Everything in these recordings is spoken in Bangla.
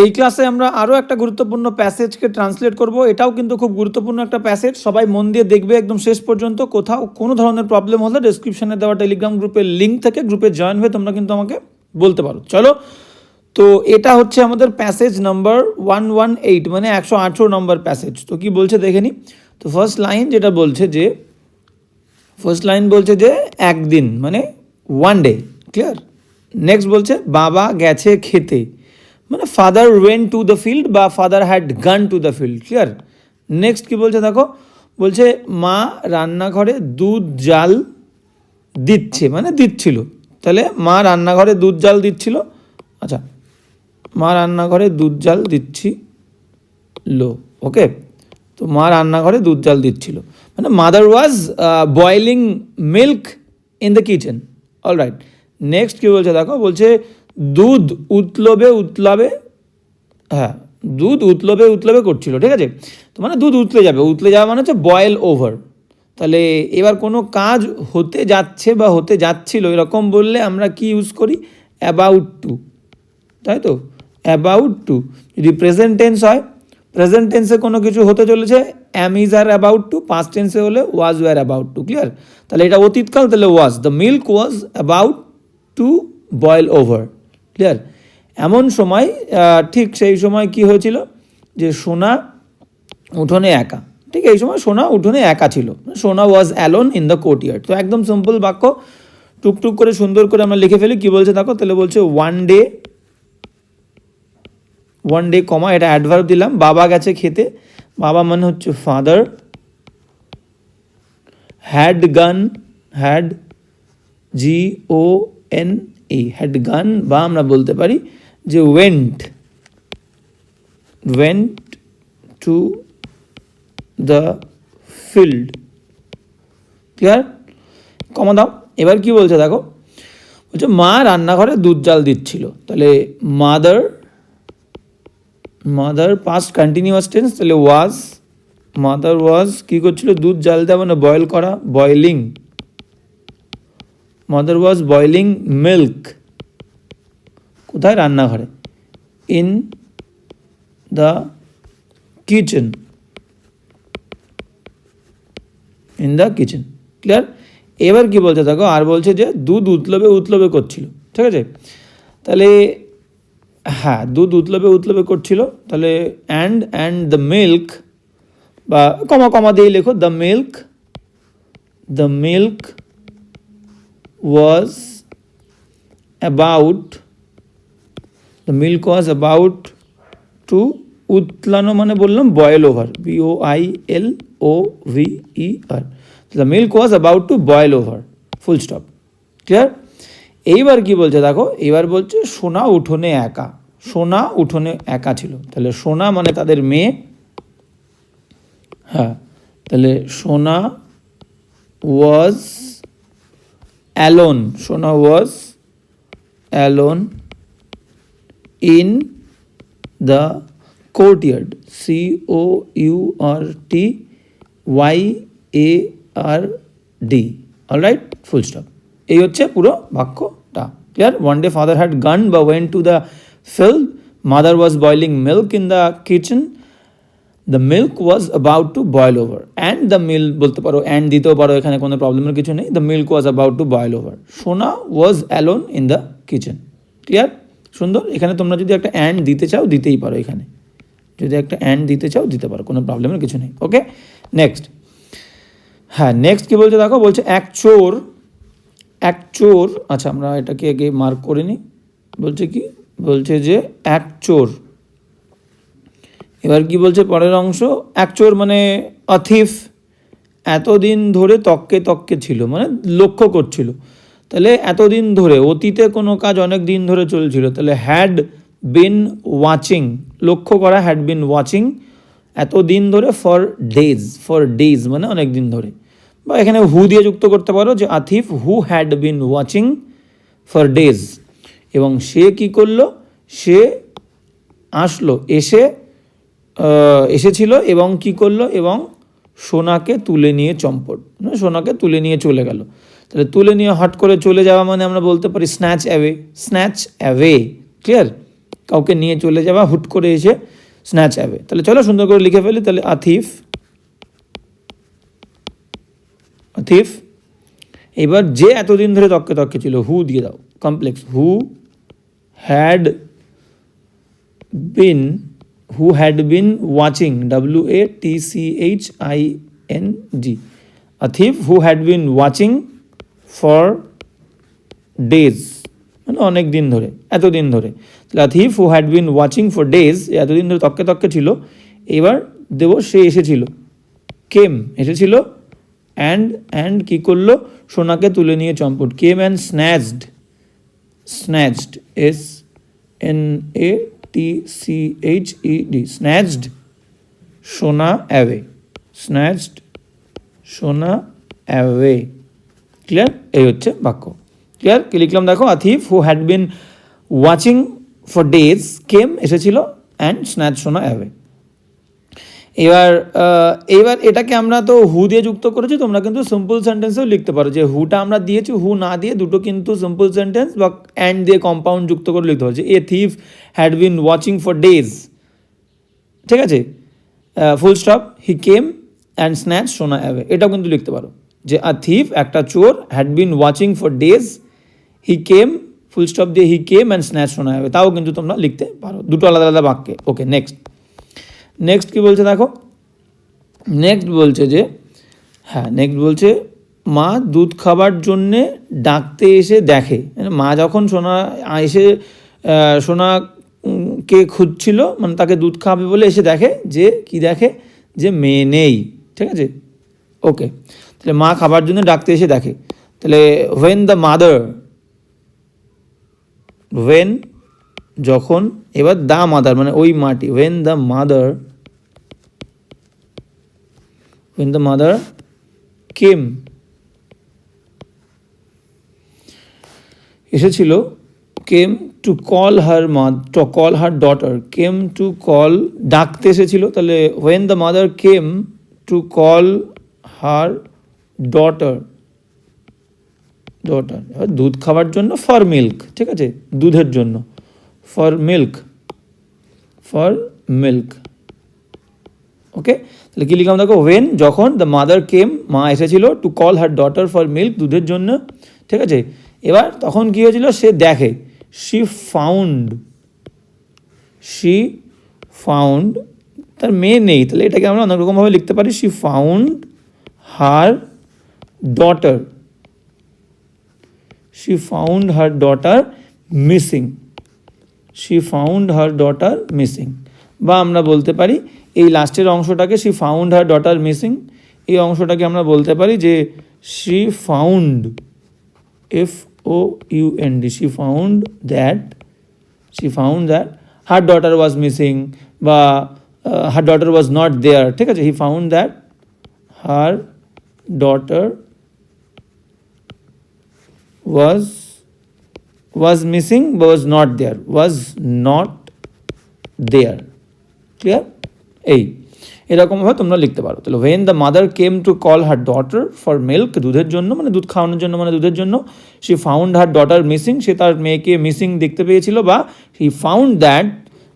এই ক্লাসে আমরা আরও একটা গুরুত্বপূর্ণ প্যাসেজকে ট্রান্সলেট করব। এটাও কিন্তু খুব গুরুত্বপূর্ণ একটা প্যাসেজ সবাই মন দিয়ে দেখবে একদম শেষ পর্যন্ত। কোথাও কোনো ধরনের প্রবলেম হলে ডিসক্রিপশনে দেওয়া টেলিগ্রাম গ্রুপের লিঙ্ক থেকে গ্রুপে জয়েন হয়ে তোমরা কিন্তু আমাকে বলতে পারো। চলো, তো এটা হচ্ছে আমাদের passage number one one eight মানে একশো আঠেরো নম্বর প্যাসেজ তো কি বলছে দেখে নি? তো ফার্স্ট লাইন যেটা বলছে যে ফার্স্ট লাইন বলছে যে একদিন মানে ওয়ান ডে ক্লিয়ার নেক্সট বলছে, বাবা গেছে খেতে। মানে father went to the field বা father had gone to the field clear next কি বলছে দেখো? বলছে, মা রান্নাঘরে দুধ, জাল দিচ্ছে। মানে দিচ্ছিল। তাহলে মা রান্নাঘরে দুধ, জাল দিচ্ছিল? আচ্ছা মা রান্নাঘরে দুধ, জাল দিচ্ছি লো ওকে? তো মা রান্নাঘরে দুধ, জাল দিচ্ছিল। মানে mother was boiling milk in the kitchen all right next কী বলছে দেখো? বলছে দুধ উতলবে উতলাবে হ্যাঁ দুধ উতলবে উতলবে করছিল, ঠিক আছে? তো মানে দুধ উতলে যাবে, উতলে যাওয়া মানে হচ্ছে বয়েল ওভার তাহলে এবার কোনো কাজ হতে যাচ্ছে বা হতে যাচ্ছিল, এরকম বললে আমরা কি ইউজ করি? অ্যাবাউট টু তাই তো? অ্যাবাউট টু যদি প্রেজেন্ট টেন্স হয় প্রেজেন্ট টেন্সে কোনো কিছু হতে চলেছে am is are about to past টেন্সে হলে was were about to clear তাহলে এটা অতীতকাল, তাহলে was the milk was about to boil over clear এমন সময় ঠিক সেই সময় কি হয়েছিল? যে সোনা উঠোনে একা। ঠিক এই সময় সোনা উঠোনে একা ছিল। Sona was alone in the courtyard তো একদম সিম্পল বাক্য, টুকটুক করে সুন্দর করে আমরা লিখে ফেলি। কি বলছে দেখো? তাহলে বলছে one day one day comma এটা অ্যাডভার্ব দিলাম। বাবা গেছে খেতে। বাবা মানে হচ্ছে father had gone had G O N E had gone বা আমরা বলতে পারি যে went went to the field clear comma দাও। এবার কি বলছে দেখো? বলছে, মা রান্নাঘরে দুধ জাল দিচ্ছিল। তাহলে mother mother past continuous tense তাহলে ওয়াজ মাদার ওয়াজ কী করছিল? দুধ জাল দেওয়া মানে বয়েল করা boiling mother was boiling milk কোথায় রান্নাঘরে? In the kitchen in the kitchen clear এবার কি বলছে দেখো? আর বলছে যে দুধ উতলবে উতলবে করছিল। ঠিক আছে? তাহলে হ্যাঁ দুধ উতলবে উতলবে করছিল। তাহলে অ্যান্ড অ্যান্ড দ্য মিল্ক বা কমা কমা দিয়ে লেখো the milk the milk was about the milk was about to উতলানো মানে বললাম boil over B O I L O V E R the milk was about to boil over full stop clear এইবার কি বলছে দেখো, এইবার বলছে সোনা উঠোনে একা, সোনা উঠোনে একা ছিল। তাহলে সোনা মানে তাদের মেয়ে? হ্যাঁ তাহলে Sona was alone Sona was, alone in the courtyard C O U R T Y A R D all right full stop এই হচ্ছে পুরো বাক্যটা। Clear one day father had gone বা went to the field mother was boiling milk in the kitchen the milk was about to boil over and the milk বলতে পারো অ্যান্ড দিতেও পারো, এখানে কোনো প্রবলেমের কিছু নেই। The milk was about to boil over Sona was alone in the kitchen clear সুন্দর? এখানে তোমরা যদি একটা অ্যান্ড দিতে চাও, দিতেই পারো এখানে। যদি একটা অ্যান্ড দিতে চাও, দিতে পারো, কোনো প্রবলেমের কিছু নেই। ওকে নেক্সট হ্যাঁ নেক্সট কি বলছে দেখো? বলছে, এক চোর এক চোর আচ্ছা আমরা এটাকে আগে মার্ক করে নিই। বলছে কি? বলছে যে, এক চোর। এবার কি বলছে পরের অংশ? চোর মানে অথিফ এতদিন ধরে তককে তককে ছিল মানে লক্ষ্য করছিল। তাহলে এতদিন ধরে, অতীতে কোনো কাজ অনেক দিন ধরে চলছিল, তাহলে হ্যাড বিন ওয়াচিং লক্ষ্য করা হ্যাড বিন ওয়াচিং এত দিন ধরে ফর ডেজ ফর ডেজ মানে অনেক দিন ধরে। বা এখানে হু দিয়ে যুক্ত করতে পারো যে a thief who had been watching for days এবং সে কি করল? সে আসলো, এসে এসেছিল এবং কি করল? এবং সোনাকে তুলে নিয়ে চম্পট মানে সোনাকে তুলে নিয়ে চলে গেল। তাহলে তুলে নিয়ে হট করে চলে যাওয়া মানে আমরা বলতে পারি snatch away snatch away clear কাউকে নিয়ে চলে যাওয়া, হুট করে এসে স্ন্যাচ হবে তাহলে চলো সুন্দর করে লিখে ফেলি, তাহলে আথিফ আথিফ এবার যে এতদিন ধরে তককে তককে ছিল, হু দিয়ে দাও complex who had been who had been watching W A T C H I N G a thief who had been watching for days মানে অনেক দিন ধরে, এতদিন ধরে। তাহলে a thief who had been watching for days এতদিন ধরে তককে তককে ছিল, এবার দেব, সে এসেছিল। কেম? এসেছিল অ্যান্ড অ্যান্ড কী করল? সোনাকে তুলে নিয়ে চম্পট। Came and snatched snatched S N A T C H E D snatched Sona away snatched Sona away clear এই হচ্ছে বাক্য। ক্লিয়ার কি লিখলাম দেখো? A thief who had been watching for days came এসেছিল অ্যান্ড স্ন্যাচ সোনা অ্যাওয়ে এবার এবার এটাকে আমরা তো হু দিয়ে যুক্ত করেছি, তোমরা কিন্তু সিম্পল সেন্টেন্সেও লিখতে পারো যে হুটা আমরা দিয়েছি হু না দিয়ে দুটো কিন্তু সিম্পল সেন্টেন্স বা অ্যান্ড দিয়ে কম্পাউন্ড যুক্ত করে লিখতে পারো a thief had been watching for days ঠিক আছে? Full stop he came and snatch Sona away এটাও কিন্তু লিখতে পারো যে আ থিফ একটা চোর had been watching for days he came full stop দিয়ে he came and snatch Sona away তাও কিন্তু তোমরা লিখতে পারো। দুটো আলাদা আলাদা বাক্যে। ওকে নেক্সট নেক্সট কি বলছে দেখো? নেক্সট বলছে যে হ্যাঁ নেক্সট বলছে, মা দুধ খাবার জন্যে ডাকতে এসে দেখে। মা যখন সোনা, এসে সোনা কে খুঁজছিল? মানে তাকে দুধ খাবে বলে এসে দেখে যে, কি দেখে? যে মেয়ে নেই। ঠিক আছে? ওকে। তাহলে মা খাবার জন্য ডাকতে এসে দেখে। তাহলে ওয়েন দ্য মাদার ওয়েন যখন, এবার দা মাদার মানে ওই মাটি when the mother when the mother came এসেছিল came to call her to call her daughter came to call ডাকতে এসেছিল, তাহলে when the mother came to call her daughter daughter দুধ খাওয়ার জন্য ফর মিল্ক ঠিক আছে? দুধের জন্য for milk for milk okay তাহলে কি লিখলাম দেখো ওয়েন যখন দ্য মাদার কেম মা এসেছিল to call her daughter for milk দুধের জন্য, ঠিক আছে? এবার তখন কী হয়েছিল? সে দেখে শি ফাউন্ড শি ফাউন্ড তার মেয়ে নেই, তাহলে এটাকে আমরা অনেক রকমভাবে লিখতে পারি she found her daughter she found her daughter missing she found her daughter missing বা আমরা বলতে পারি, এই লাস্টের অংশটাকে she found her daughter missing এই অংশটাকে আমরা বলতে পারি যে she found F O U N D. She found that she found that her daughter was missing, but uh, her daughter was not there. He found that her daughter was was missing but was not there was not there clear A. এরকমভাবে তোমরা লিখতে পারো। তাহলে when the mother came to call her daughter for milk দুধের জন্য মানে দুধ খাওয়ানোর জন্য মানে দুধের জন্য সে ফাউন্ড হার ডটার মিসিং সে তার মেয়েকে মিসিং দেখতে পেয়েছিল বা হি ফাউন্ড দ্যাট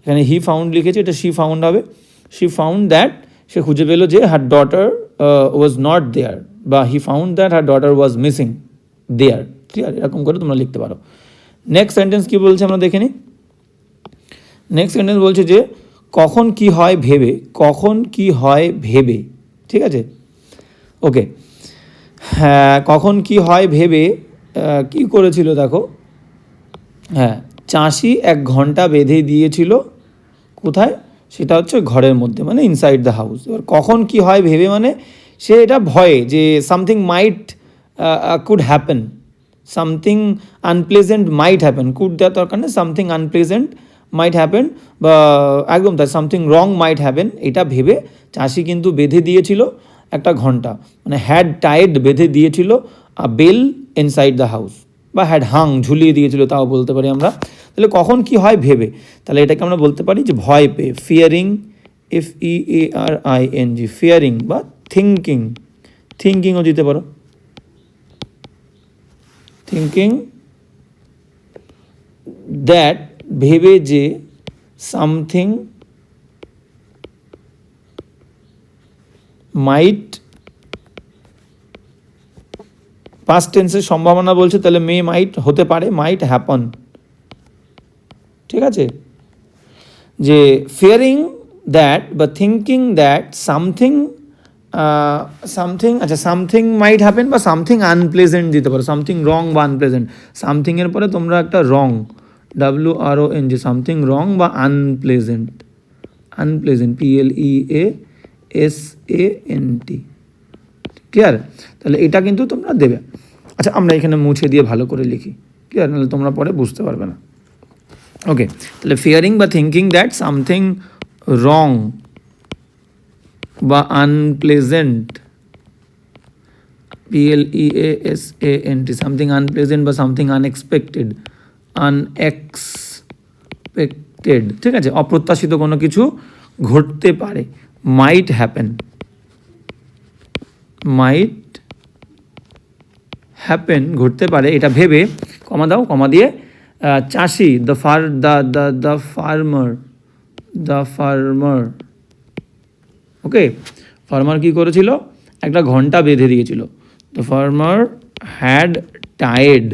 এখানে হি ফাউন্ড লিখেছে, এটা শি ফাউন্ড হবে। শি ফাউন্ড দ্যাট সে খুঁজে পেল যে her daughter was not there বা he found that her daughter was missing there clear এরকম করে তোমরা লিখতে পারো। নেক্সট সেন্টেন্স কী বলছে আমরা দেখে নিই। নেক্সট সেন্টেন্স বলছে যে কখন কি হয় ভেবে, কখন কি হয় ভেবে, ঠিক আছে? ওকে হ্যাঁ কখন কি হয় ভেবে কি করেছিল দেখো? হ্যাঁ চাষি এক ঘণ্টা বেঁধে দিয়েছিল, কোথায়? সেটা হচ্ছে ঘরের মধ্যে মানে ইনসাইড দ্য হাউস এবার কখন কি হয় ভেবে মানে সে এটা ভয়ে যে something might could happen something unpleasant might happen could দেওয়ার দরকার নেই সামথিং আনপ্লেজেন্ট মাইট হ্যাপেন বা একদম তাই সামথিং রং মাইট হ্যাপেন এটা ভেবে চাষি কিন্তু বেঁধে দিয়েছিল একটা ঘণ্টা। মানে হ্যাড টাইড বেঁধে দিয়েছিল a bell inside the house বা হ্যাড হাং ঝুলিয়ে দিয়েছিল, তাও বলতে পারি আমরা। তাহলে কখন কি হয় ভেবে? তাহলে এটাকে আমরা বলতে পারি যে ভয় পেয়ে fearing F E A R I N G fearing বা থিঙ্কিং থিঙ্কিংও দিতে পারো। থিঙ্কিং দ্যাট ভেবে যে সামথিং মাইট পাস্ট টেন্সের সম্ভাবনা বলছে, তাহলে মে মাইট হতে পারে মাইট হ্যাপন ঠিক আছে? যে ফিয়ারিং দ্যাট বা থিঙ্কিং দ্যাট সামথিং সামথিং আচ্ছা সামথিং মাইট হ্যাপেন বা সামথিং আনপ্লেজেন্ট দিতে পারো সামথিং রং বা আনপ্লেজেন্ট সামথিংয়ের পরে তোমরা একটা wrong W R O N G something wrong বা unpleasant unpleasant P L E A S A N T clear তাহলে এটা কিন্তু তোমরা দেবে। আচ্ছা আমরা এখানে মুছে দিয়ে ভালো করে লিখি। ক্লিয়ার নাহলে তোমরা পরে বুঝতে পারবে না। ওকে তাহলে ফিয়ারিং বা থিঙ্কিং দ্যাট সামথিং রং বা unpleasant P L E A S A N T something unpleasant বা সামথিং আনএক্সপেক্টেড আনএক্সপেক্টেড ঠিক আছে? অপ্রত্যাশিত কোনো কিছু ঘটতে পারে। মাইট হ্যাপেন মাইট হ্যাপেন ঘটতে পারে। এটা ভেবে কমা দাও, কমা দিয়ে চাষি the far the the the farmer the farmer okay farmer কি করেছিল? একটা ঘণ্টা বেঁধে দিয়েছিল। দ্য ফার্মার হ্যাড টায়েড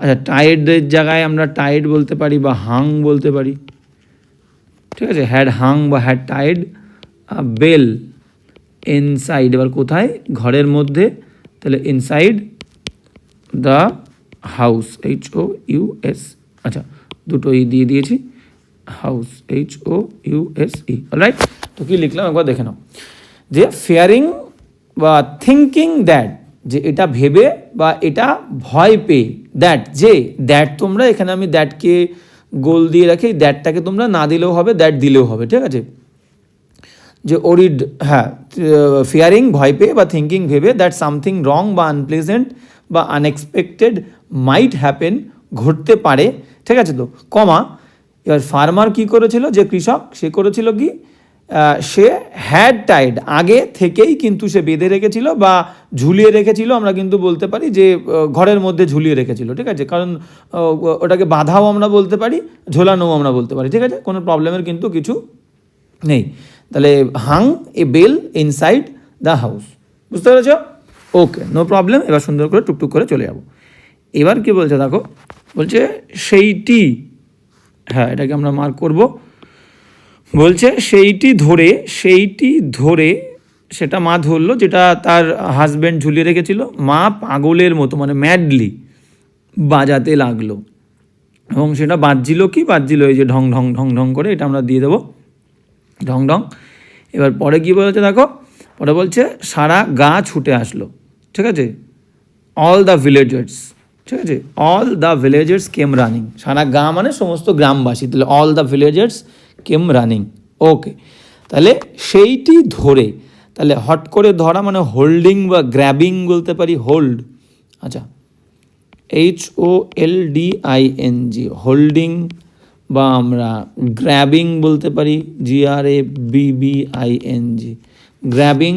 আচ্ছা টায়েডের জায়গায় আমরা টায়েড বলতে পারি বা হাং বলতে পারি। ঠিক আছে? হ্যাড হাং বা হ্যাড টাইড বেল ইনসাইড এবার কোথায়? ঘরের মধ্যে। তাহলে inside the house H O U S আচ্ছা দুটো ই দিয়ে দিয়েছি। House H O U S E right তো কি লিখলাম? একবার দেখে নাও। যে ফেয়ারিং বা থিঙ্কিং দ্যাট যে এটা ভেবে বা এটা ভয় পেয়ে দ্যাট যে দ্যাট তোমরা, এখানে আমি দ্যাটকে গোল দিয়ে রাখি দ্যাটটাকে তোমরা না দিলেও হবে দ্যাট দিলেও হবে, ঠিক আছে? যে ওরিড হ্যাঁ ফিয়ারিং ভয় পেয়ে বা থিঙ্কিং ভেবে দ্যাট সামথিং রং বা আনপ্লেজেন্ট বা আনএক্সপেক্টেড মাইট হ্যাপেন ঘটতে পারে, ঠিক আছে তো? কমা, এবার ফার্মার কি করেছিল? যে কৃষক, সে করেছিল কি? সে হ্যাড টাইড আগে থেকেই কিন্তু সে বেঁধে রেখেছিল বা ঝুলিয়ে রেখেছিল, আমরা কিন্তু বলতে পারি যে ঘরের মধ্যে ঝুলিয়ে রেখেছিল, ঠিক আছে? কারণ ওটাকে বাঁধাও আমরা বলতে পারি, ঝোলানোও আমরা বলতে পারি, ঠিক আছে? কোনো প্রবলেমের কিন্তু কিছু নেই। তাহলে hang a bell inside the house বুঝতে পেরেছ? ওকে নো প্রবলেম এবার সুন্দর করে টুকটুক করে চলে যাব। এবার কি বলছে, দেখো, বলছে, সেইটি হ্যাঁ এটাকে আমরা মার্ক করব। বলছে, সেইটি ধরে সেইটি ধরে, সেটা মা ধরলো, যেটা তার হাজব্যান্ড ঝুলিয়ে রেখেছিল। মা পাগলের মতো মানে ম্যাডলি বাজাতে লাগল। এবং সেটা বাজছিল কি? বাজছিল এই যে ঢং ঢং ঢং ঢং করে, এটা আমরা দিয়ে দেবো। ঢং ঢং। এবার পরে কি বলেছে দেখো? পরে বলছে, সারা গা ছুটে আসলো। ঠিক আছে? অল দ্য ভিলেজার্স ঠিক আছে? All the villagers came running সারা গা মানে সমস্ত গ্রামবাসী, তাহলে all the villagers came running? Okay. তাহলে সেইটি ধরে, তাহলে হট করে ধরা মানে হোল্ডিং বা গ্র্যাবিং বলতে পারি, হোল্ড। আচ্ছা H O L D I N G holding বা আমরা গ্র্যাবিং বলতে পারি G R A B B I N G grabbing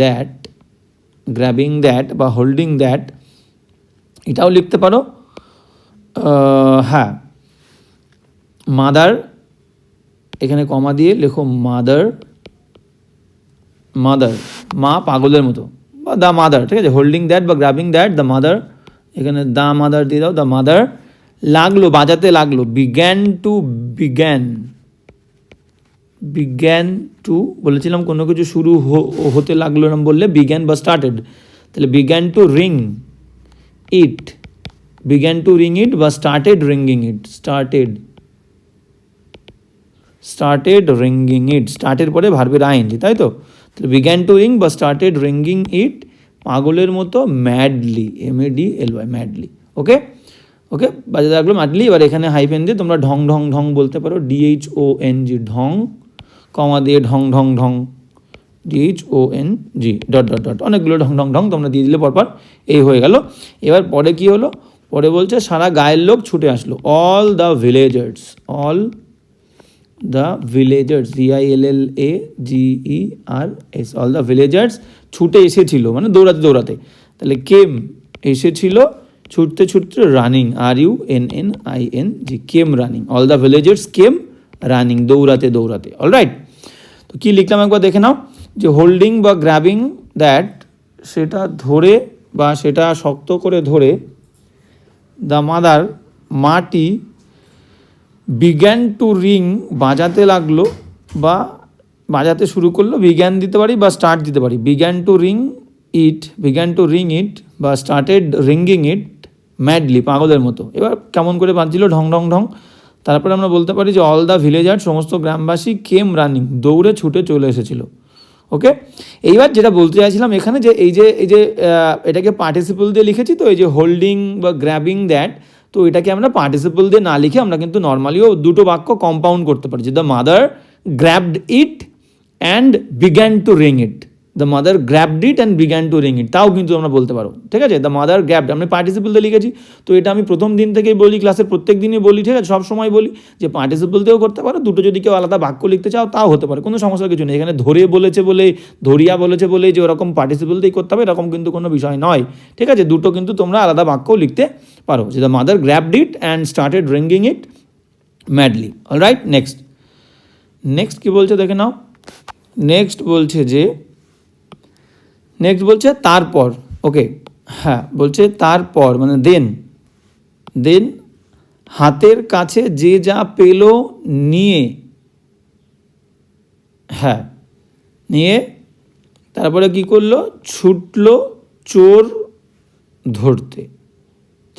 that grabbing that বা হোল্ডিং দ্যাট, এটাও লিখতে পারো। হ্যাঁ মাদার এখানে কমা দিয়ে লেখো মাদার মাদার, মা পাগলের মতো, বা দ্য মাদার, ঠিক আছে? হোল্ডিং দ্যাট বা গ্রাবিং দ্যাট দ্য মাদার, এখানে দ্য মাদার দিয়ে দাও দ্য মাদার, লাগল, বাজাতে লাগল, বিজ্ঞান টু বিজ্ঞান বিজ্ঞান টু, বলেছিলাম কোনো কিছু শুরু হতে লাগল না বললে বিজ্ঞান বা স্টার্টেড তাহলে began to ring, it, began to ring it বা started ringing it started started ringing it স্টার্টের পরে ভার্বের আইনজি তাই তো? বিজ্ঞান টু রিং বা স্টার্টেড রিঙ্গিং ইট পাগলের মতো madly M A D L Y madly okay okay বাজাতে লাগল ম্যাডলি এবার এখানে হাইফেন দিয়ে তোমরা ঢং ঢং ঢং বলতে পারো ডিএইচ ও এন জি ঢং, কমা দিয়ে ঢং ঢং ঢং D H O N G dot dot dot অনেকগুলো ঢং ঢং ঢং তোমরা দিয়ে দিলে পরপর, এই হয়ে গেল। এবার পরে কি হলো? পরে বলছে, সারা গায়ের লোক ছুটে আসলো all the villagers all the villagers V I L L A G E R S all the villagers ছুটে এসেছিল মানে দৌড়াতে দৌড়াতে। তাহলে কেম এসেছিল? ছুটতে ছুটতে running R U N N I N G came running all the villagers came running দৌড়াতে দৌড়াতে। অল রাইট তো কী লিখলাম একবার দেখে নাও, যে হোল্ডিং বা গ্র্যাবিং দ্যাট সেটা ধরে বা সেটা শক্ত করে ধরে দ্য মাদার মাটি বিজ্ঞান টু রিং বাজাতে লাগল বা বাজাতে শুরু করল বিজ্ঞান দিতে পারি বা স্টার্ট দিতে পারি। Began to ring it began to ring it বা স্টার্টেড রিঙ্গিং ইট ম্যাডলি পাগলের মতো। এবার কেমন করে বাজছিল, ঢং ঢং ঢং। তারপরে আমরা বলতে পারি যে অল দ্য ভিলেজার সমস্ত গ্রামবাসী কেম রানিং দৌড়ে ছুটে চলে এসেছিল। ওকে? এইবার যেটা বলতে চাইছিলাম এখানে যে এই যে এই যে এটাকে পার্টিসিপল দিয়ে লিখেছি তো, এই যে হোল্ডিং বা গ্র্যাবিং দ্যাট তো এটাকে আমরা পার্টিসিপল দিয়ে না লিখে আমরা কিন্তু নর্মালিও দুটো বাক্য কম্পাউন্ড করতে পারি, যে the mother grabbed it and began to ring it the mother grabbed it and began to ring it তাও কিন্তু আমরা বলতে পারো। ঠিক আছে? দ্য মাদার গ্র্যাবড আমি পার্টিসিপল দিয়ে লিখেছি। তো এটা আমি প্রথম দিন থেকেই বলি ক্লাসের প্রত্যেক দিনই বলি, ঠিক আছে? সব সময় বলি যে পার্টিসিপল দিয়েও করতে পারো, দুটো যদি কেউ আলাদা বাক্য লিখতে চাও, তাও হতে পারে। কোনো সমস্যার কিছু নেই। এখানে ধরে বলেছে বলে ধরিয়া বলেছে বলে যে ওরকম পার্টিসিপল দিয়েই করতে হবে, এরকম কিন্তু কোনো বিষয় নয়। ঠিক আছে? দুটো কিন্তু তোমরা আলাদা বাক্যও লিখতে পারো যে the mother grabbed it and started ringing it madly all right next next কী বলছে দেখে নাও। নেক্সট বলছে যে নেক্সট বলছে তারপর ওকে হ্যাঁ বলছে তারপর মানে দেন দেন হাতের কাছে যে যা পেল নিয়ে হ্যাঁ নিয়ে তারপরে কি করল? ছুটলো চোর ধরতে।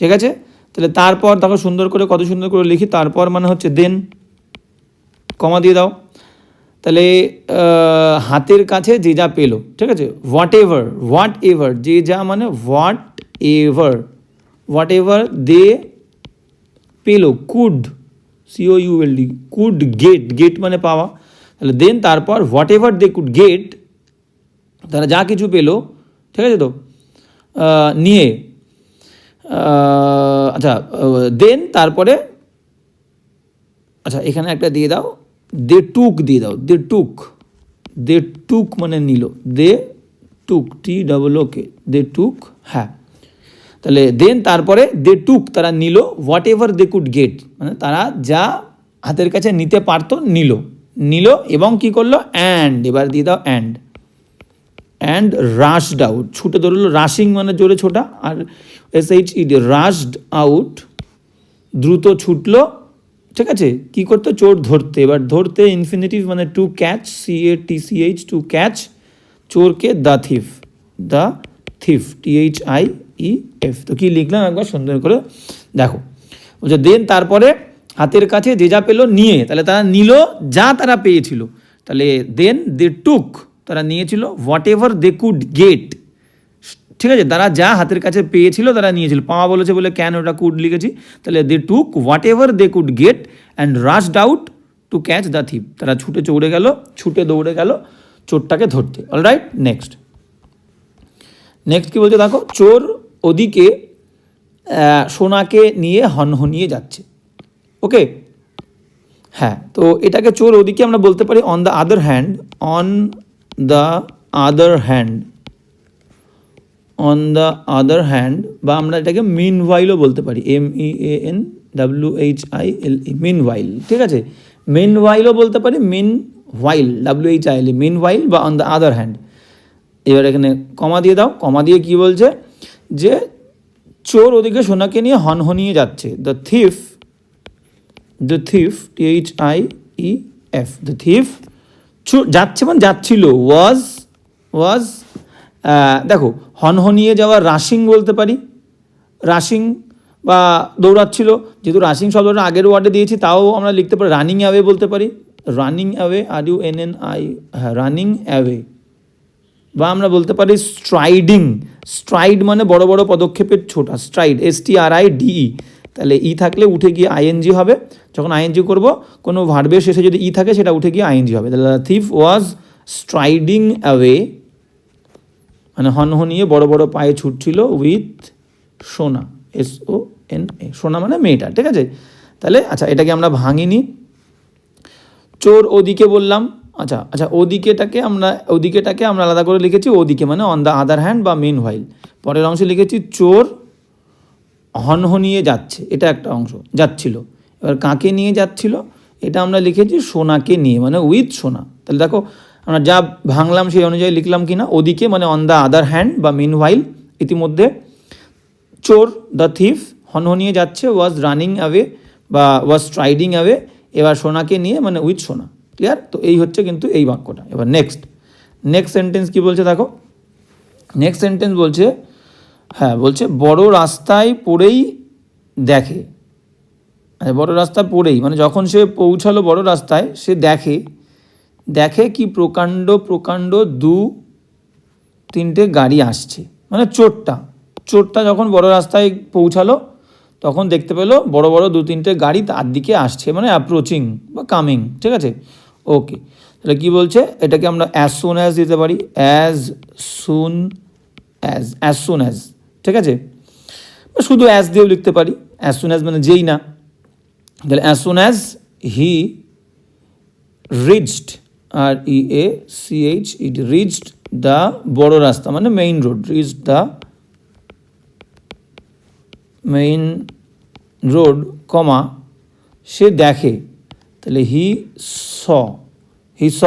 ঠিক আছে? তাহলে তারপর দেখো সুন্দর করে, কত সুন্দর করে লিখি। তারপর মানে হচ্ছে দেন। কমা দিয়ে দাও। তাহলে হাতের কাছে যে যা পেল, ঠিক আছে? হোয়াট এভার হোয়াট এভার যে যা মানে whatever whatever they পেল could C O D could get get মানে পাওয়া। তাহলে দেন, তারপর whatever they could get তারা যা কিছু পেল, ঠিক আছে তো? নিয়ে আচ্ছা দেন তারপরে আচ্ছা এখানে একটা দিয়ে দাও দে টুক দিয়ে দাও দে টুক দে টুক মানে নিল they took T double okay they took হ্যাঁ। তাহলে দেন তারপরে দে টুক তারা নিল whatever they could get মানে তারা যা হাতের কাছে নিতে পারতো, নিল। নিল এবং কি করল? অ্যান্ড এবার দিয়ে দাও অ্যান্ড অ্যান্ড রাশড আউট ছুটে ধরলো রাশিং মানে জোরে ছোটা, R S H E rushed out দ্রুত ছুটলো। ঠিক আছে? কি করতো? চোর ধরতে। এবার ধরতে ইনফিনিটিভ মানে to catch C A T C H to catch চোরকে the thief the thief T H I E F তো কি লিখলাম একবার? সুন্দর করে দেখো। বলছে দেন তারপরে হাতের কাছে যে যা পেল নিয়ে। তাহলে তারা নিল, যা তারা পেয়েছিল। তাহলে দেন দে টুক তারা নিয়েছিল whatever they could get ঠিক আছে, তারা যা হাতের কাছে পেয়েছিল তারা নিয়েছিল। পাওয়া বলেছে বলে ক্যান ওটা কুড লিখেছি। তাহলে they took whatever they could get and rushed out to catch the thief তারা ছুটে চৌড়ে গেল, ছুটে দৌড়ে গেল চোরটাকে ধরতে। অল রাইট নেক্সট নেক্সট কি বলছে দেখো, চোর ওদিকে সোনাকে নিয়ে হনহনিয়ে যাচ্ছে। ওকে হ্যাঁ তো এটাকে চোর ওদিকে আমরা বলতে পারি on the other hand on the other hand on the other hand বা আমরা এটাকে মিন ওয়াইলও বলতে পারি। M E A N W H I L E meanwhile ঠিক আছে? মিন ওয়াইলও বলতে পারি meanwhile W H I L E meanwhile বা অন দ্য আদার হ্যান্ড এবার এখানে কমা দিয়ে দাও। কমা দিয়ে কি বলছে? যে চোর ওদিকে সোনাকে নিয়ে হনহনিয়ে যাচ্ছে। The thief the thief T H I E F the thief যাচ্ছে মানে যাচ্ছিল। ওয়াজ ওয়াজ দেখো, হনহনিয়ে যাওয়া রাশিং বলতে পারি। রাশিং বা দৌড়াচ্ছিল, যেহেতু রাশিং শব্দটা আগের ওয়ার্ডে দিয়েছি, তাও আমরা লিখতে পারি, রানিং অ্যাওয়ে বলতে পারি। Running away, R U N N I হ্যাঁ রানিং অ্যাওয়ে। বা আমরা বলতে পারি স্ট্রাইডিং। স্ট্রাইড মানে বড় বড় পদক্ষেপের ছোটা, stride S T R I D E তাহলে ই থাকলে উঠে গিয়ে আইএনজি হবে। যখন আইএনজি করব, কোনো ভার্বের শেষে যদি ই থাকে, সেটা উঠে গিয়ে আইএনজি হবে। তাহলে থিফ ওয়াজ স্ট্রাইডিং অ্যাওয়ে মানে হনহনিয়ে বড় বড় পায়ে ছুটছিল with Sona. S O N A Sona মানে মেয়েটা, ঠিক আছে? তাহলে আচ্ছা এটাকে আমরা ভাঙিনি। চোর ওদিকে বললাম আচ্ছা আচ্ছা ওদিকেটাকে আমরা ওদিকেটাকে আমরা আলাদা করে লিখেছি, ওদিকে মানে অন দ্য আদার হ্যান্ড বা মেন হোয়াইল পরের অংশে লিখেছি চোর হনহনিয়ে যাচ্ছে, এটা একটা অংশ, যাচ্ছিল। এবার কাকে নিয়ে যাচ্ছিল? এটা আমরা লিখেছি সোনাকে নিয়ে মানে উইথ সোনা। তাহলে দেখো, আমরা যা ভাঙলাম সেই অনুযায়ী লিখলাম কি না ওদিকে মানে অন দ্য আদার হ্যান্ড বা মিন হোয়াইল ইতিমধ্যে চোর দ্য থিফ হনহনিয়ে যাচ্ছে ওয়াজ রানিং অ্যাওয়ে বা ওয়াজ স্ট্রাইডিং অ্যাওয়ে এবার সোনাকে নিয়ে মানে উইথ সোনা ক্লিয়ার তো এই হচ্ছে কিন্তু এই বাক্যটা। এবার নেক্সট নেক্সট সেন্টেন্স কি বলছে দেখো? নেক্সট সেন্টেন্স বলছে হ্যাঁ বলছে বড় রাস্তায় পড়েই দেখে। বড় রাস্তা পড়েই মানে যখন সে পৌঁছালো বড় রাস্তায়, সে দেখে। দেখে কি প্রকাণ্ড প্রকাণ্ড দু, তিনটে গাড়ি আসছে। মানে চোরটা। চোরটা যখন বড় রাস্তায় পৌঁছালো, তখন দেখতে পেল বড় বড় দু, তিনটে গাড়ি তার দিকে আসছে মানে অ্যাপ্রোচিং বা কামিং ঠিক আছে? ওকে তাহলে কি বলছে? এটাকে আমরা অ্যাজ সুন অ্যাজ দিতে পারি। As soon as as soon as ঠিক আছে? শুধু অ্যাজ দিয়েও লিখতে পারি। অ্যাজ সুন অ্যাজ মানে যেই না। তাহলে as soon as he reached R E A C H it reached the বড় রাস্তা মানে main road reached the main road comma সে দেখে। তাহলে হি স হি স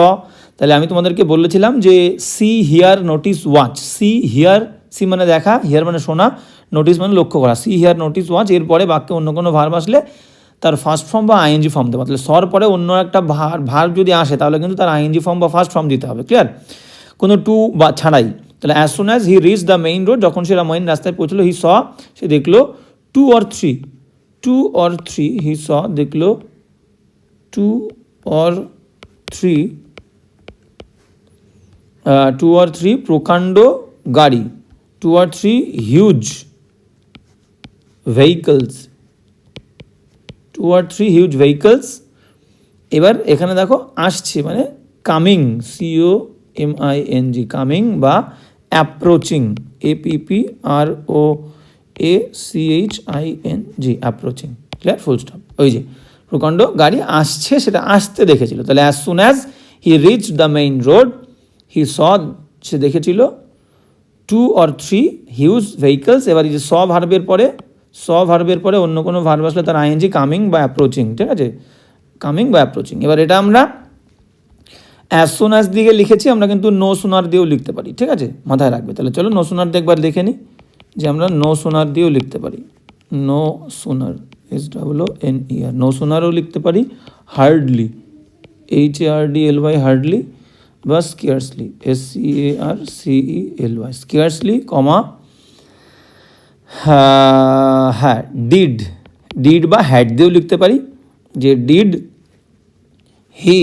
তাহলে আমি তোমাদেরকে বলেছিলাম যে see here notice watch see here see মানে দেখা, হিয়ার মানে শোনা নোটিস মানে লক্ষ্য করা। সি, হিয়ার নোটিস ওয়াচ, এরপরে বাক্যে অন্য কোনো ভার্ব আসলে তার ফার্স্ট ফর্ম বা আইএনজি ফর্ম দেবো তাহলে সর পরে অন্য একটা ভার, ভার্ব যদি আসে, তাহলে কিন্তু তার আইএনজি ফর্ম বা ফার্স্ট ফর্ম দিতে হবে। ক্লিয়ার কোনো টু বা ছাড়াই। তাহলে as soon as he reach the main road যখন সে মেইন রাস্তায় পৌঁছলো হি স সে দেখল two or three two or three he saw দেখল two or three two or three প্রকাণ্ড গাড়ি। Two or three huge vehicles two or three huge vehicles এবার এখানে দেখো আসছে মানে coming C O M I N G coming বা approaching A P P R O A C H I N G approaching clear full stop ওই যে প্রকাণ্ড গাড়ি আসছে, সেটা আসতে দেখেছিল। তাহলে as soon as he reach the main road he saw সে দেখেছিল two or three huge vehicles এবার এই যে স ভার্বের পরে স ভার্বের পরে অন্য কোনো ভার্ব আসলে তার আইএনজি কামিং বা অ্যাপ্রোচিং ঠিক আছে? কামিং বা অ্যাপ্রোচিং এবার এটা আমরা অ্যাজ সোন অ্যাজ দিকে লিখেছি, আমরা কিন্তু নো সোনার দিয়েও লিখতে পারি, ঠিক আছে? মাথায় রাখবে। তাহলে চলো নো সোনার দিয়ে একবার লিখে নিই, যে আমরা নো সোনার দিয়েও লিখতে পারি। No sooner S double O N E R no সোনারও লিখতে পারি hardly H A R D L Y hardly বা scarcely S C A R C E L Y scarcely comma হ্যাঁ ডিড ডিড বা হ্যাড দিয়েও লিখতে পারি, যে ডিড হি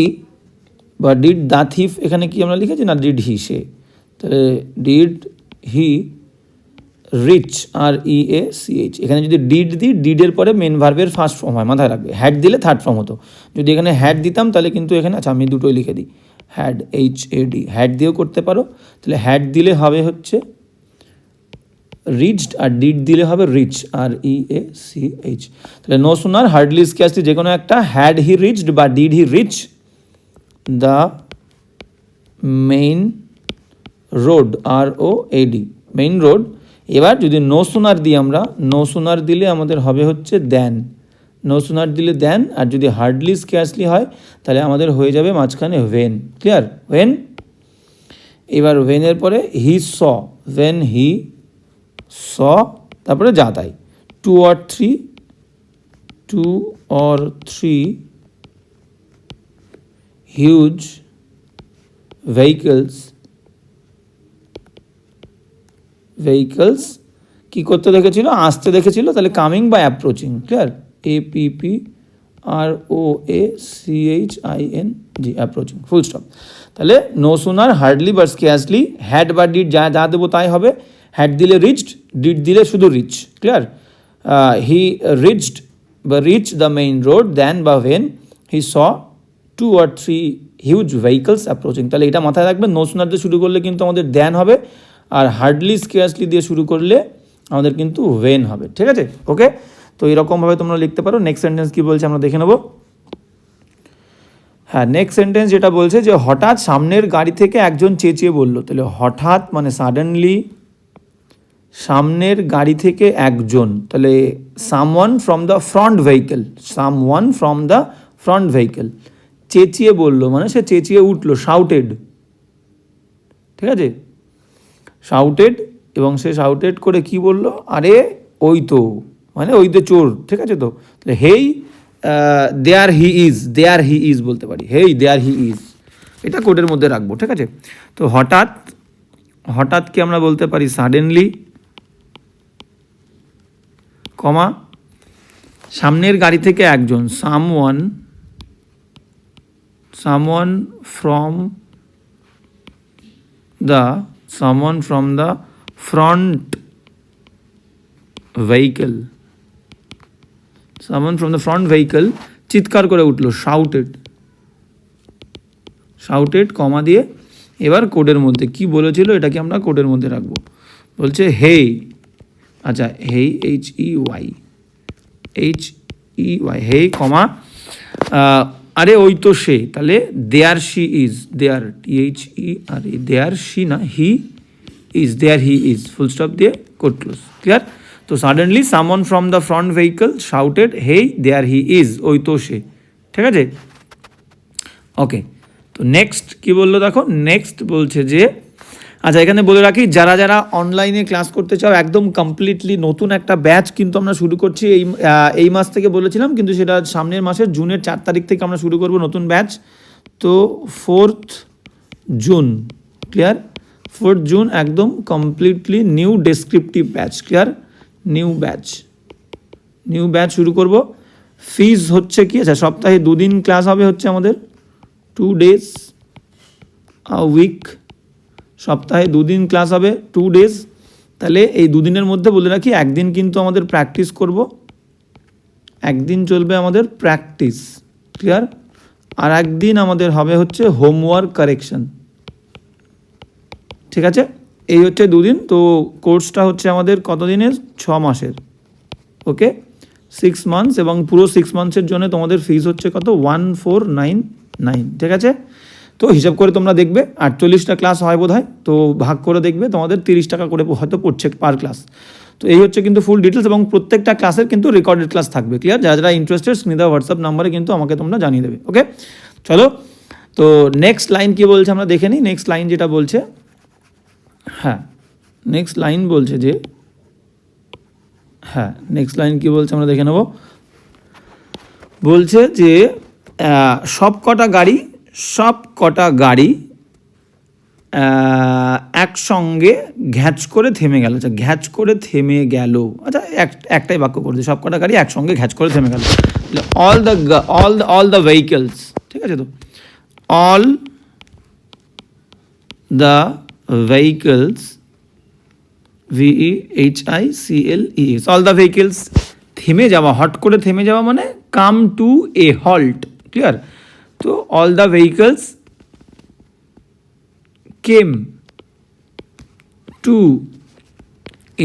বা ডিড দ্য থিফ এখানে কি আমরা লিখেছি না ডিড হি সে? তাহলে did he reach R E A C H এখানে যদি ডিড দিই ডিডের পরে মেন ভার্বের ফার্স্ট ফর্ম হয়, মাথায় রাখবে হ্যাড দিলে থার্ড ফর্ম হতো, যদি এখানে হ্যাড দিতাম তাহলে কিন্তু এখানে আচ্ছা আমি দুটোই লিখে দিই had H A D had দিয়েও করতে পারো। তাহলে হ্যাড দিলে হবে হচ্ছে রিচড আর ডিড দিলে হবে reach R E A C H তাহলে নো সোনার হার্ডলি স্ক্যাচটি যে কোনো একটা হ্যাড হি রিচড বা did he reach the main road R O A D main road এবার যদি নো সোনার দিই আমরা নো সোনার দিলে আমাদের হবে হচ্ছে দেন নো সোনার দিলে দেন, আর যদি হার্ডলি স্ক্যাচলি হয়, তাহলে আমাদের হয়ে যাবে মাঝখানে ভেন ক্লিয়ার ওয়েন এবার ওয়েনের পরে he saw when he saw তারপরে যা তাই। Two or three two or three huge vehicles vehicles কী করতে দেখেছিল? আসতে দেখেছিল, তাহলে কামিং বা approaching clear A P P R O A C H I N G approaching full stop তাহলে নো সুনার হার্ডলি বা স্কেয়াসলি হ্যাড বা ডিড যা যা দেবো তাই হবে। হ্যাড দিলে রিচড ডিড দিলে শুধু রিচ ক্লিয়ার হি রিচড বা reach the main road then বা when he saw two or three huge vehicles approaching তাহলে এটা মাথায় রাখবেন নো সোনার দিয়ে শুরু করলে কিন্তু আমাদের দেন হবে, আর হার্ডলি স্কেয়াসলি দিয়ে শুরু করলে আমাদের কিন্তু ভেন হবে, ঠিক আছে? ওকে তো এরকমভাবে তোমরা লিখতে পারো। নেক্সট সেন্টেন্স কী বলছে আমরা দেখে নেব। হ্যাঁ নেক্সট সেন্টেন্স যেটা বলছে যে, হঠাৎ সামনের গাড়ি থেকে একজন চেঁচিয়ে বলল। তাহলে হঠাৎ মানে সাডেনলি সামনের গাড়ি থেকে একজন। তাহলে someone from the front vehicle someone from the front vehicle চেঁচিয়ে বলল। মানে সে চেঁচিয়ে উঠল শাউটেড ঠিক আছে? শাউটেড এবং সে শাউটেড করে কি বলল? আরে, ওই তো। মানে ওই তো চোর, ঠিক আছে তো? Hey there he is there he is বলতে পারি। হেই দেয়ার হি ইজ এটা কোডের মধ্যে রাখব, ঠিক আছে? তো হঠাৎ হঠাৎ কি আমরা বলতে পারি? সাডেনলি কমা, সামনের গাড়ি থেকে একজন someone someone from the, someone from the front vehicle someone from the front vehicle চিৎকার করে উঠল শাউটেড শাউটেড কমা দিয়ে এবার কোডের মধ্যে কি বলেছিল এটাকে আমরা কোডের মধ্যে রাখব। বলছে হেই আচ্ছা hey H E Y H E Y hey comma আরে ওই তো সে, তাহলে there she is there T H E R there she না he is there he is full stop দিয়ে কোড ক্লোজ ক্লিয়ার তো suddenly someone from the front vehicle shouted hey there he is ওই তো সে। ঠিক আছে? ওকে তো নেক্সট কি বলল দেখো? নেক্সট বলছে যে আচ্ছা এখানে বলে রাখি, যারা যারা অনলাইনে ক্লাস করতে চাও, একদম কমপ্লিটলি নতুন একটা ব্যাচ কিন্তু আমরা শুরু করছি এই এই মাস থেকে বলেছিলাম, কিন্তু সেটা সামনের মাসের জুনের চার তারিখ থেকে আমরা শুরু করব নতুন ব্যাচ তো fourth June clear fourth June একদম completely new descriptive batch clear new batch new batch শুরু করব। ফিজ হচ্ছে কি? আচ্ছা সপ্তাহে দুদিন ক্লাস হবে হচ্ছে আমাদের। টু ডেজ আ উইক সপ্তাহে দুদিন ক্লাস হবে টু ডেজ তাহলে এই দুদিনের মধ্যে বলে রাখি, একদিন কিন্তু আমাদের প্র্যাকটিস করব। একদিন চলবে আমাদের প্র্যাকটিস ক্লিয়ার আর একদিন আমাদের হবে হচ্ছে হোমওয়ার্ক কারেকশন ঠিক আছে? এই হচ্ছে দুদিন, তো কোর্সটা হচ্ছে আমাদের কত দিনের ছ মাসের ওকে সিক্স মান্থস এবং পুরো সিক্স মান্থসের জন্য তোমাদের ফিজ হচ্ছে কত? ওয়ান ফোর নাইন নাইন ঠিক আছে? তো হিসাব করে তোমরা দেখবে, আটচল্লিশটা ক্লাস হয় বোধ হয় তো ভাগ করে দেখবে, তোমাদের তিরিশ টাকা করে হয়তো পড়ছে পার ক্লাস তো এই হচ্ছে কিন্তু ফুল ডিটেলস এবং প্রত্যেকটা ক্লাসের কিন্তু রেকর্ডেড ক্লাস থাকবে ক্লিয়ার যারা যারা ইন্টারেস্টেড স্মিতা হোয়াটসঅ্যাপ নাম্বারে কিন্তু আমাকে তোমরা জানিয়ে দেবে ওকে চলো, তো নেক্সট লাইন কি বলছে আমরা দেখে নিই। নেক্সট লাইন যেটা বলছে হ্যাঁ নেক্সট লাইন বলছে যে হ্যাঁ নেক্সট লাইন কি বলছে আমরা দেখে নেব। বলছে যে সব কটা গাড়ি, সব কটা গাড়ি একসঙ্গে ঘ্যাচ করে থেমে গেল। আচ্ছা ঘ্যাচ করে থেমে গেল। আচ্ছা এক, একটাই বাক্য করছে, সব কটা গাড়ি একসঙ্গে ঘ্যাচ করে থেমে গেল। All the all the all the vehicles ঠিক আছে তো? All the vehicles V H I C L E S all the vehicles থেমে যাওয়া, হট করে থেমে যাওয়া মানে come to a halt clear তো all the vehicles came to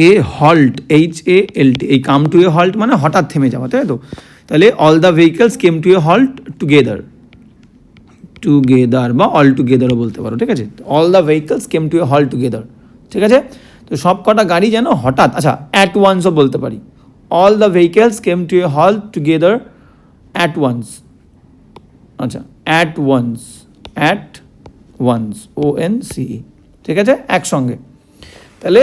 a halt H A L T এই কাম টু এ হল্ট মানে হঠাৎ থেমে যাওয়া, তাই তো? তাহলে all the vehicles came to a halt together together বা অল টুগেদারও বলতে পারো, ঠিক আছে? All the vehicles came to a halt together ঠিক আছে? তো সব কটা গাড়ি যেন হঠাৎ আচ্ছা অ্যাট ওয়ান্সও বলতে পারি। All the vehicles came to a halt together at once আচ্ছা at once at once O N C ঠিক আছে? একসঙ্গে। তাহলে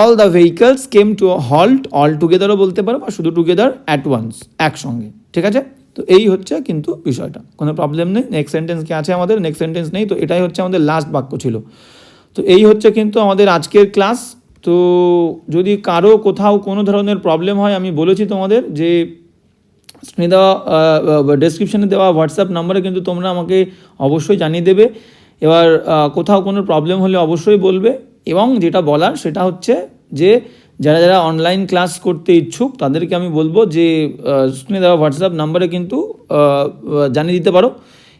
all the vehicles came to halt all টুগেদারও বলতে পারো বা শুধু টুগেদার অ্যাট ওয়ান্স একসঙ্গে, ঠিক আছে? তো এই হচ্ছে কিন্তু বিষয়টা। কোনো প্রবলেম নেই নেক্সট সেন্টেন্স কি আছে আমাদের? নেক্সট সেন্টেন্স নেই, তো এটাই হচ্ছে আমাদের লাস্ট বাক্য ছিল। তো এই হচ্ছে কিন্তু আমাদের আজকের ক্লাস তো যদি কারও কোথাও কোনো ধরনের প্রবলেম হয়, আমি বলেছি তোমাদের যে স্ক্রিনে দেওয়া ডেসক্রিপশনে দেওয়া হোয়াটসঅ্যাপ নাম্বারে কিন্তু তোমরা আমাকে অবশ্যই জানিয়ে দেবে। এবার কোথাও কোনো প্রবলেম হলে অবশ্যই বলবে। এবং যেটা বলার সেটা হচ্ছে যে যারা যারা অনলাইন ক্লাস করতে ইচ্ছুক, তাদেরকে আমি বলব যে স্ক্রিনে দেওয়া হোয়াটসঅ্যাপ নাম্বারে কিন্তু জানিয়ে দিতে পারো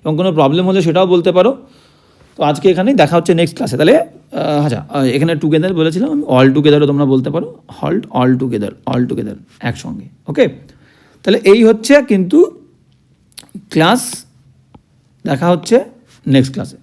এবং কোনো প্রবলেম হলে সেটাও বলতে পারো। তো আজকে এখানেই দেখা হচ্ছে নেক্সট ক্লাসে তাহলে আচ্ছা এখানে টুগেদার বলেছিলাম আমি অল টুগেদারও তোমরা বলতে পারো। Halt all together all together একসঙ্গে ওকে তাহলে এই হচ্ছে কিন্তু ক্লাস দেখা হচ্ছে নেক্সট ক্লাসে